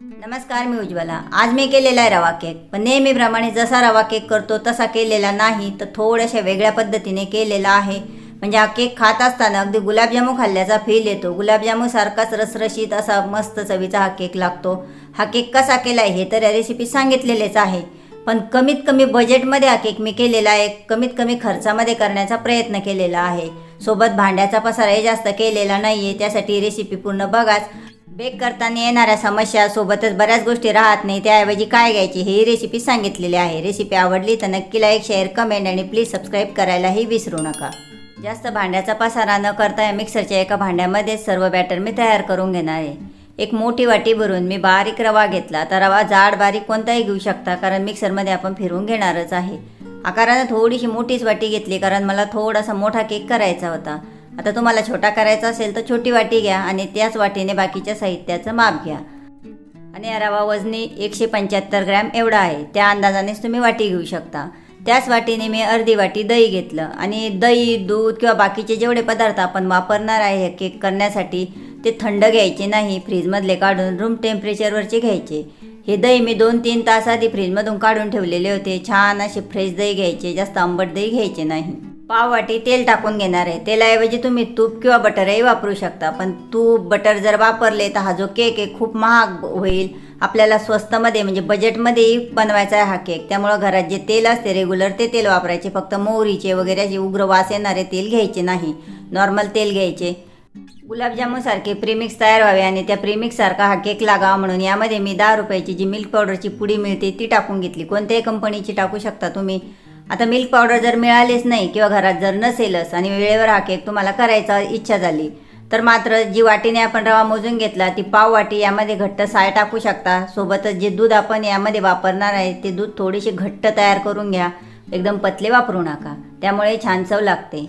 नमस्कार मी उज्ज्वला. आज मी केलेला आहे रवा केक. पण नेहमीप्रमाणे जसा रवा केक करतो तसा केलेला नाही तर थोड्याशा वेगळ्या पद्धतीने केलेला आहे. म्हणजे हा केक खात असताना अगदी गुलाबजामू खाल्ल्याचा फील येतो. गुलाबजामूसारखाच रसरशीत असा मस्त चवीचा हा केक लागतो. हा केक कसा केला आहे हे तर या रेसिपी सांगितलेलेच आहे. पण कमीत कमी बजेटमध्ये हा केक मी केलेला आहे. कमीत कमी खर्चामध्ये करण्याचा प्रयत्न केलेला आहे. सोबत भांड्याचा पसाराही जास्त केलेला नाही आहे त्यासाठी रेसिपी पूर्ण बघाच. बेक करताना येणाऱ्या समस्या सोबतच बऱ्याच गोष्टी राहत नाही. त्याऐवजी काय घ्यायची? ही रेसिपी सांगितलेली आहे. रेसिपी आवडली तर नक्की लाईक शेअर कमेंट आणि प्लीज सबस्क्राईब करायलाही विसरू नका. जास्त भांड्याचा पसारा न करता या मिक्सरच्या एका भांड्यामध्येच सर्व बॅटर मी तयार करून घेणार आहे. एक मोठी वाटी भरून मी बारीक रवा घेतला. तर रवा जाड बारीक कोणताही घेऊ शकता कारण मिक्सरमध्ये आपण फिरवून घेणारच आहे. आकारानं थोडीशी मोठीच वाटी घेतली कारण मला थोडासा मोठा केक करायचा होता. आता तुम्हाला छोटा करायचा असेल तर छोटी वाटी घ्या आणि त्याच वाटीने बाकीच्या साहित्याचं माप घ्या. आणि रवा वजनी एकशे पंच्याहत्तर ग्रॅम एवढा आहे. त्या अंदाजानेच तुम्ही वाटी घेऊ शकता. त्याच वाटीने मी अर्धी वाटी दही घेतलं. आणि दही दूध किंवा बाकीचे जेवढे पदार्थ आपण वापरणार आहे हे केक करण्यासाठी ते थंड घ्यायचे नाही. फ्रीजमधले काढून रूम टेम्परेचरवरचे घ्यायचे. हे दही मी दोन तीन तास आधी फ्रीजमधून काढून ठेवलेले होते. छान असे फ्रेश दही घ्यायचे. जास्त आंबट दही घ्यायचे नाही. पाव वाटी तेल टाकून घेणार आहे. तेलाऐवजी तुम्ही तूप किंवा बटरही वापरू शकता. पण तूप बटर जर वापरले तर हा जो केक आहे खूप महाग होईल. आपल्याला स्वस्तमध्ये म्हणजे बजेटमध्येही बनवायचा आहे हा केक. त्यामुळं घरात जे तेल असते रेग्युलर ते तेल वापरायचे. फक्त मोहरीचे वगैरे असे उग्र वास येणारे तेल घ्यायचे नाही. नॉर्मल तेल घ्यायचे. गुलाबजामुनसारखे प्रीमिक्स तयार व्हावे आणि त्या प्रीमिक्ससारखा हा केक लागावा म्हणून यामध्ये मी दहा रुपयाची जी मिल्क पावडरची पुडी मिळते ती टाकून घेतली. कोणत्याही कंपनीची टाकू शकता तुम्ही. आता मिल्क पावडर जर मिळालीच नाही किंवा घरात जर नसेलच आणि वेळेवर हा केक तुम्हाला करायचा इच्छा झाली तर मात्र जी वाटीने आपण रवा मोजून घेतला ती पाव वाटी यामध्ये घट्ट साय टाकू शकता. सोबतच जे दूध आपण यामध्ये वापरणार आहे ते दूध थोडेसे घट्ट तयार करून घ्या. एकदम पतले वापरू नका. त्यामुळे छान चव लागते.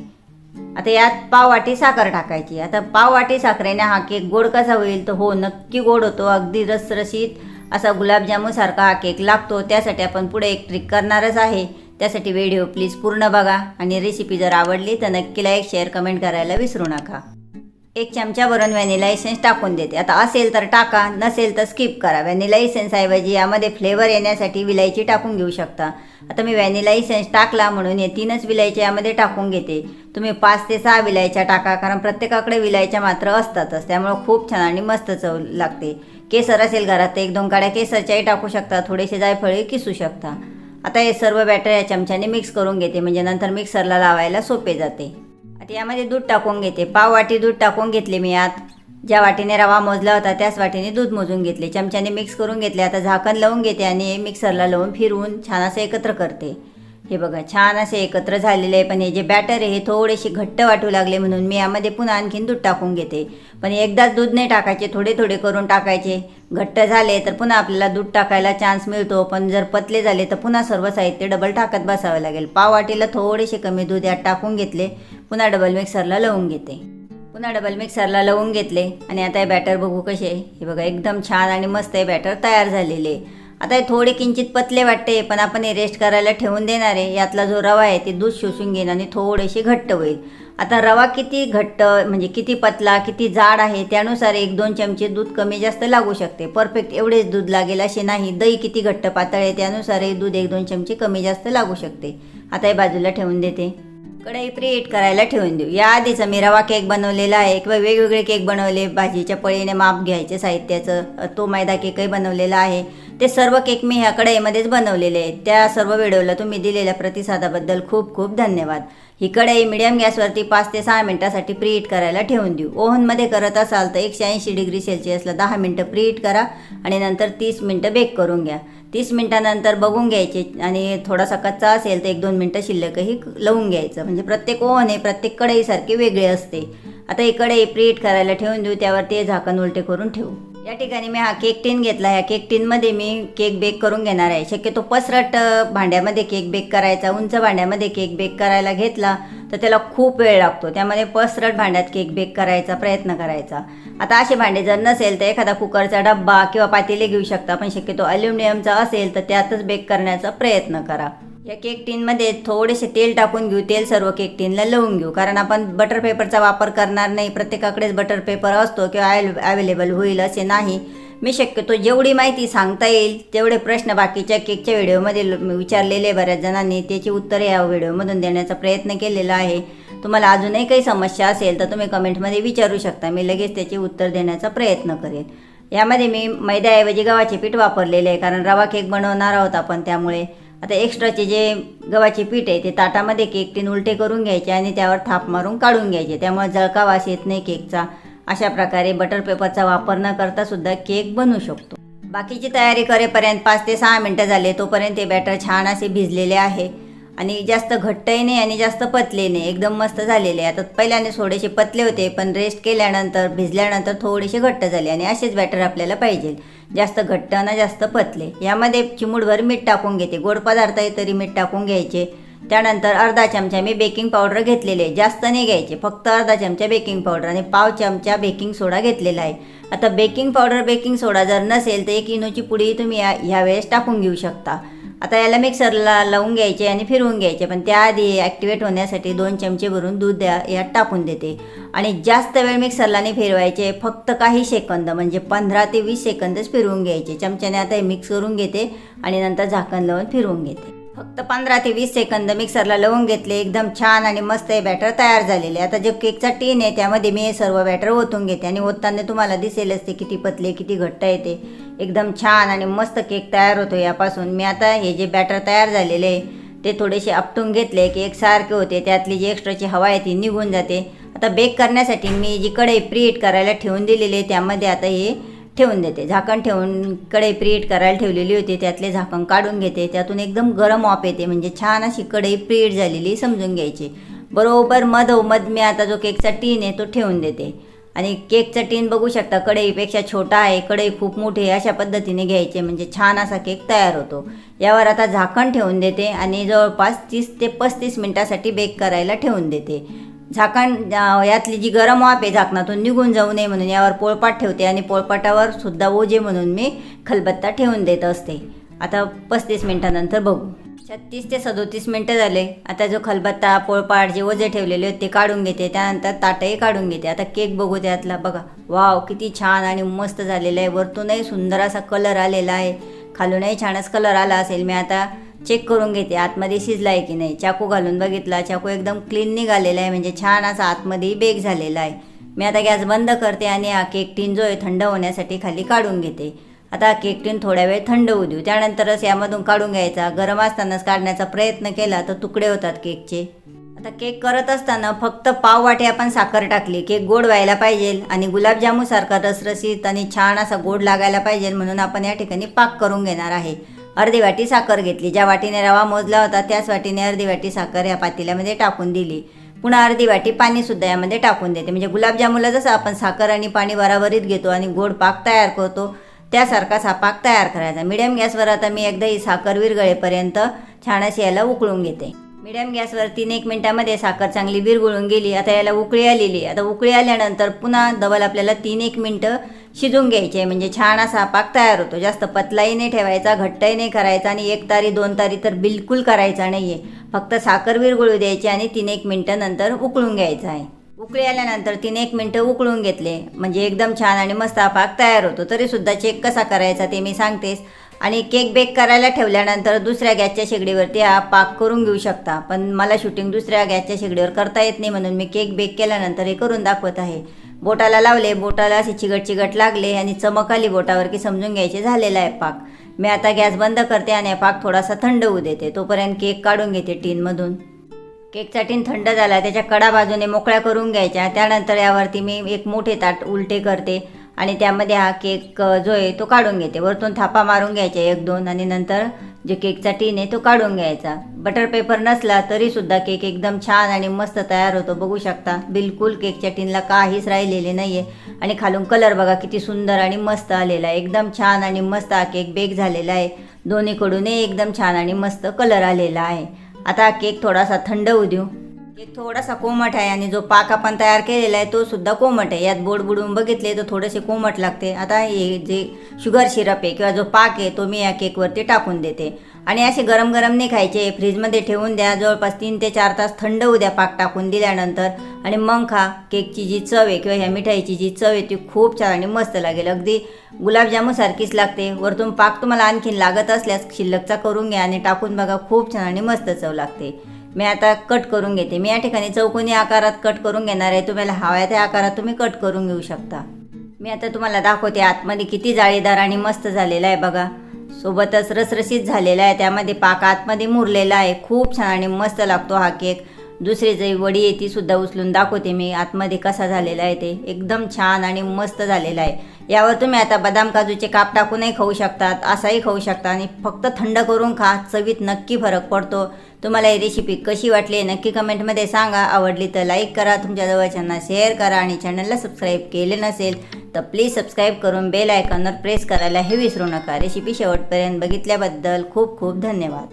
आता यात पाव वाटी साखर टाकायची. आता पाव वाटी साखरेने हा केक गोड कसा होईल? तर हो नक्की गोड होतो. अगदी रसरशीत असा गुलाबजामुनसारखा हा केक लागतो. त्यासाठी आपण पुढे एक ट्रिक करणारच आहे. त्यासाठी व्हिडिओ प्लीज पूर्ण बघा. आणि रेसिपी जर आवडली तर नक्की लाईक शेअर कमेंट करायला विसरू नका. एक चमच्यावरून व्हॅनिला एसेन्स टाकून देते. आता असेल तर टाका नसेल तर स्किप करा. व्हॅनिला इसेन्सऐवजी यामध्ये फ्लेवर येण्यासाठी विलायची टाकून घेऊ शकता. आता मी व्हॅनिला एसेन्स टाकला म्हणून हे तीनच विलायच्या यामध्ये टाकून घेते. तुम्ही पाच ते सहा विलायच्या टाका कारण प्रत्येकाकडे विलायच्या मात्र असतातच. त्यामुळं खूप छान आणि मस्त चव लागते. केसर असेल घरात तर एक दोन काड्या केसरच्याही टाकू शकता. थोडेसे जायफळे किसू शकता. आता हे सर्व बॅटर या चमच्याने मिक्स करून घेते म्हणजे नंतर मिक्सरला लावायला सोपे जाते. आता यामध्ये दूध टाकून घेते. पाव वाटी दूध टाकून घेतले मी आत. ज्या वाटीने रवा मोजला होता त्याच वाटीने दूध मोजून घेतले. चमच्याने मिक्स करून घेतले. आता झाकण लावून घेते आणि मिक्सरला लावून फिरवून छान असं एकत्र करते. हे बघा छान असे एकत्र झालेले आहे. पण हे जे बॅटर आहे हे थोडेसे घट्ट वाटू लागले म्हणून मी यामध्ये पुन्हा आणखीन दूध टाकून घेते. पण एकदाच दूध नाही टाकायचे थोडे थोडे करून टाकायचे. घट्ट झाले तर पुन्हा आपल्याला दूध टाकायला चान्स मिळतो. पण जर पतले झाले तर पुन्हा सर्व साहित्य डबल टाकत बसावं लागेल. पाव वाटीला थोडेसे कमी दूध यात टाकून घेतले. पुन्हा डबल मिक्सरला लावून घेते. पुन्हा डबल मिक्सरला लावून घेतले. आणि आता हे बॅटर बघू कसे हे बघा एकदम छान आणि मस्त हे बॅटर तयार झालेले आता हे थोडे किंचित पतले वाटते पण आपण हे रेस्ट करायला ठेवून देणार आहे. यातला जो रवा आहे ते दूध शोषून घेईन आणि थोडेसे घट्ट होईल. आता रवा किती घट्ट म्हणजे किती पतला किती जाड आहे त्यानुसार एक दोन चमचे दूध कमी जास्त लागू शकते. परफेक्ट एवढेच दूध लागेल असे नाही. दही किती घट्ट पातळ आहे त्यानुसार हे दूध एक दोन चमचे कमी जास्त लागू शकते. आता हे बाजूला ठेवून देते. कढई प्रीहीट करायला ठेवून देऊ. या याआधीचा मी रवा केक बनवलेला आहे. किंवा वेगवेगळे केक बनवले. भाजीच्या पळीने माप घ्यायचे साहित्याचं. तो मैदा केकही बनवलेला आहे. ते सर्व केक मी ह्या कढईमध्येच बनवलेले आहेत. त्या सर्व व्हिडिओला तुम्ही दिलेल्या प्रतिसादाबद्दल खूप खूप धन्यवाद. ही कढई मिडियम गॅसवरती पाच ते सहा मिनटासाठी प्रीहीट करायला ठेवून देऊ. ओव्हनमध्ये करत असाल तर एकशे ऐंशी डिग्री सेल्सिअसला दहा मिनटं प्रीहीट करा आणि नंतर तीस मिनटं बेक करून घ्या. तीस मिनटानंतर बघून घ्यायचे आणि थोडासा कच्चा असेल तर एक दोन मिनटं शिल्लकही लावून घ्यायचं. म्हणजे प्रत्येक ओव्हन हे प्रत्येक कढईसारखी वेगळी असते. आता ही कढई करायला ठेवून देऊ त्यावर ते झाकण उलटे करून ठेवू. या ठिकाणी मी हा केक टीन घेतला. ह्या केक टीनमध्ये मी केक बेक करून घेणार आहे. शक्यतो पसरट भांड्यामध्ये केक बेक करायचा उंच भांड्यामध्ये केक बेक करायला घेतला. तर त्याला खूप वेळ लागतो. त्यामध्ये पसरट भांड्यात केक बेक करायचा प्रयत्न करायचा. आता असे भांडे जर नसेल तर एखादा कुकरचा डब्बा किंवा पातेले घेऊ शकता पण शक्यतो अल्युमिनियमचा असेल तर त्यातच बेक करण्याचा प्रयत्न करा. या केक टीनमध्ये थोडेसे तेल टाकून घेऊ तेल सर्व केक टीनला लावून घेऊ. कारण आपण बटर पेपरचा वापर करणार नाही. प्रत्येकाकडेच बटर पेपर असतो किंवा अवेलेबल होईल असे नाही. मी शक्यतो जेवढी माहिती सांगता येईल तेवढे प्रश्न बाकीच्या केकच्या व्हिडिओमध्ये विचारलेले बऱ्याच जणांनी. त्याची उत्तरे या व्हिडिओमधून देण्याचा प्रयत्न केलेला आहे. तुम्हाला अजूनही काही समस्या असेल तर तुम्ही कमेंटमध्ये विचारू शकता. मी लगेच त्याचे उत्तर देण्याचा प्रयत्न करेन. यामध्ये मी मैद्याऐवजी गव्हाचे पीठ वापरलेले आहे कारण रवा केक बनवणार आहोत आपण त्यामुळे. आता एक्स्ट्राचे जे गव्हाचे पीठ आहे ते ताटामध्ये केक तीन उलटे करून घ्यायचे आणि त्यावर थाप मारून काढून घ्यायचे. त्यामुळे जळका वास येत नाही केकचा. अशा प्रकारे बटर पेपरचा वापर न करता सुद्धा केक बनवू शकतो. बाकीची तयारी करेपर्यंत पाच ते सहा मिनटं झाले तोपर्यंत ते बॅटर छान असे भिजलेले आहे. आणि जास्त घट्टही नाही आणि जास्त पतले नाही एकदम मस्त झालेले आता पहिल्याने थोडेसे पतले होते पण रेस्ट केल्यानंतर भिजल्यानंतर थोडेसे घट्ट झाले आणि असेच बॅटर आपल्याला पाहिजे. जास्त घट्ट ना जास्त पतले. यामध्ये चिमूटभर मीठ टाकून घेते. गोड पदार्थ आहे तरी मीठ टाकून घ्यायचे. त्यानंतर अर्धा चमचा मी बेकिंग पावडर घेतलेले आहे. जास्त नाही घ्यायचे फक्त अर्धा चमचा बेकिंग पावडर आणि पाव चमचा बेकिंग सोडा घेतलेला आहे. आता बेकिंग पावडर बेकिंग सोडा जर नसेल तर एक इनोची पुडी तुम्ही या ह्यावेळेस टाकून घेऊ शकता. आता याला मिक्सरला लावून घ्यायचे आणि फिरवून घ्यायचे पण त्याआधी ॲक्टिवेट होण्यासाठी दोन चमचे भरून दूध द्या यात टाकून देते. आणि जास्त वेळ मिक्सरला नाही फिरवायचे फक्त काही सेकंद म्हणजे पंधरा ते वीस सेकंदच फिरवून घ्यायचे. चमच्याने आता हे मिक्स करून घेते आणि नंतर झाकण लावून फिरवून घेते. फक्त पंधरा ते वीस सेकंद मिक्सरला लावून घेतले एकदम छान आणि मस्त हे बॅटर तयार झालेले. आता जे केकचा टीन आहे त्यामध्ये मी हे सर्व बॅटर ओतून घेते आणि ओतताना तुम्हाला दिसेलच ते किती पतले किती घट्ट येते एकदम छान आणि मस्त केक तयार होतो यापासून. मी आता हे जे बॅटर तयार झालेले आहे ते थोडेसे आपटून घेतले की एकसारखे होते. त्यातली जी एक्स्ट्राची हवा आहे ती निघून जाते. आता बेक करण्यासाठी मी जी कढई प्रीहीट करायला ठेवून दिलेली आहे त्यामध्ये आता हे ठेवून देते. झाकण ठेवून कढई प्रीट करायला ठेवलेली होती. त्यातले झाकण काढून घेते. त्यातून एकदम गरम ऑप येते. म्हणजे छान अशी कढई प्रीट झालेली समजून घ्यायची. बरोबर मधोमध मी आता जो केकचा टीन आहे तो ठेवून देते. आणि केकचा टीन बघू शकता कढईपेक्षा छोटा आहे कढई खूप मोठी आहे अशा पद्धतीने घ्यायचे. म्हणजे छान असा केक तयार होतो. यावर आता झाकण ठेवून देते आणि जवळपास तीस ते पस्तीस मिनटासाठी बेक करायला ठेवून देते. झाकण यातली जी गरम वाफ आहे झाकणातून निघून जाऊ नये म्हणून यावर पोळपाट ठेवते आणि पोळपाटावर सुद्धा ओझे म्हणून मी खलबत्ता ठेवून देत असते. आता पस्तीस मिनटानंतर बघू. छत्तीस ते सदोतीस मिनटं झाले. आता जो खलबत्ता पोळपाट जे ओझे ठेवलेले होते ते काढून घेते. त्यानंतर ताटही काढून घेते. आता केक बघू त्यातला. बघा. वाव किती छान आणि मस्त झालेला आहे. वरतूनही सुंदर असा कलर आलेला आहे. खालूनही छानच कलर आला असेल. मी आता चेक करून घेते आतमध्ये शिजला आहे की नाही. चाकू घालून बघितला चाकू एकदम क्लीन निघालेला आहे म्हणजे छान असा आतमध्येही बेक झालेला आहे. मी आता गॅस बंद करते आणि हा केक टीन जो आहे थंड होण्यासाठी खाली काढून घेते. आता केक टीन थोड्या वेळ थंड होऊ देऊ. त्यानंतरच यामधून काढून घ्यायचा. गरम असतानाच काढण्याचा प्रयत्न केला तर तुकडे होतात केकचे आता केक करत असताना फक्त पाववाटी आपण साखर टाकली. केक गोड व्हायला पाहिजे आणि गुलाबजामूसारखा रसरसीत आणि छान असा गोड लागायला पाहिजे म्हणून आपण या ठिकाणी पाक करून घेणार आहे. अर्धी वाटी साखर घेतली. ज्या वाटीने रवा मोजला होता त्याच वाटीने अर्धी वाटी साखर या पातेल्यामध्ये टाकून दिली. पुन्हा अर्धी वाटी पाणीसुद्धा यामध्ये टाकून देते. म्हणजे गुलाबजामुला जसं आपण साखर आणि पाणी बराबरीत घेतो आणि गोड पाक तयार करतो त्यासारखाच हा पाक तयार करायचा. मिडियम गॅसवर आता मी एकदा ही साखर विरघळेपर्यंत छान अशी याला उकळून घेते. मिडियम गॅसवर तीन एक मिनटामध्ये साखर चांगली विरघळून गेली. आता याला उकळी आलेली आता उकळी आल्यानंतर पुन्हा डबल आपल्याला तीन एक मिनटं शिजून घ्यायचे म्हणजे छान असा पाक तयार होतो. जास्त पतलाही नाही ठेवायचा घट्टही नाही करायचा आणि एक तारी दोन तारी तर बिलकुल करायचा नाही आहे फक्त साखर विरघळू द्यायची आणि तीन एक मिनटं नंतर उकळून घ्यायचा आहे. उकळी आल्यानंतर तीन एक मिनटं उकळून घेतले म्हणजे एकदम छान आणि मस्त हा पाक तयार होतो. तरीसुद्धा चेक कसा करायचा ते मी सांगतेस. आणि केक बेक करायला ठेवल्यानंतर दुसऱ्या गॅसच्या शेगडीवरती हा पाक करून घेऊ शकता. पण मला शूटिंग दुसऱ्या गॅसच्या शेगडीवर करता येत नाही म्हणून मी केक बेक केल्यानंतर हे करून दाखवत आहे. बोटाला लावले बोटाला असे चिगट चिगट लागले आणि चमक आली बोटावर की समजून घ्यायचे झालेला आहे पाक. मी आता गॅस बंद करते आणि पाक थोडासा थंड होऊ देते. तोपर्यंत केक काढून घेते टीनमधून. केकचा टीन थंड झाला त्याच्या कडा बाजूने मोकळ्या करून घ्यायच्या. त्यानंतर यावरती मी एक मोठे ताट उलटे करते आणि त्यामध्ये हा केक जो आहे तो काढून घेते. वरतून थापा मारून घ्यायच्या एक दोन आणि नंतर जे केकचा टीन आहे तो काढून घ्यायचा. बटर पेपर नसला तरीसुद्धा केक एकदम छान आणि मस्त तयार होतो. बघू शकता बिलकुल केकच्या टीनला काहीच राहिलेले नाही आहे आणि खालून कलर बघा किती सुंदर आणि मस्त आलेला आहे. एकदम छान आणि मस्त हा केक बेक झालेला आहे. दोन्हीकडूनही एकदम छान आणि मस्त कलर आलेला आहे. आता हा केक थोडासा थंड होऊ देऊ. एक थोडासा कोमट आहे आणि जो पाक आपण तयार केलेला आहे तो सुद्धा कोमट आहे. यात बोट बुडवून बघितले तर थोडेसे कोमट लागते. आता हे जे शुगर सिरप आहे किंवा जो पाक आहे तो मी या केकवरती टाकून देते. आणि असे गरम गरम नाही खायचे. फ्रीजमध्ये ठेवून द्या. जवळपास तीन ते चार तास थंड होऊ द्या पाक टाकून दिल्यानंतर आणि मग खा. केकची जी चव आहे किंवा ह्या मिठाईची जी चव आहे ती खूप छान आणि मस्त लागेल. अगदी गुलाबजामूनसारखीच लागते. वरतून पाक तुम्हाला आणखीन लागत असल्यास शिल्लकचा करून घ्या आणि टाकून बघा. खूप छान आणि मस्त चव लागते. मी आता कट करून घेते. मी या ठिकाणी चौकोनी आकारात कट करून घेणार आहे. तुम्हाला हव्या त्या आकारात तुम्ही कट करून घेऊ शकता. मी आता तुम्हाला दाखवते आतमध्ये किती जाळीदार आणि मस्त झालेला आहे बघा. सोबतच रसरशीत झालेला आहे. त्यामध्ये पाक आतमध्ये मुरलेला आहे. खूप छान आणि मस्त लागतो हा केक. दुसरी जी वडी आहे ती सुद्धा उचलून दाखवते मी आतमध्ये कसा झालेला आहे ते. एकदम छान आणि मस्त झालेला आहे. यावर तुम्ही आता बदाम काजूचे काप टाकूनही खाऊ शकतात असाही खाऊ शकता आणि फक्त थंड करून खा चवीत नक्की फरक पडतो. तुम्हाला ही रेसिपी कशी वाटली नक्की कमेंटमध्ये सांगा. आवडली तर लाईक करा तुमच्या जवळच्यांना शेअर करा आणि चॅनलला सबस्क्राईब केले नसेल तर प्लीज सबस्क्राईब करून बेल आयकॉनवर प्रेस करायला हे विसरू नका. रेसिपी शेवटपर्यंत बघितल्याबद्दल खूप खूप धन्यवाद.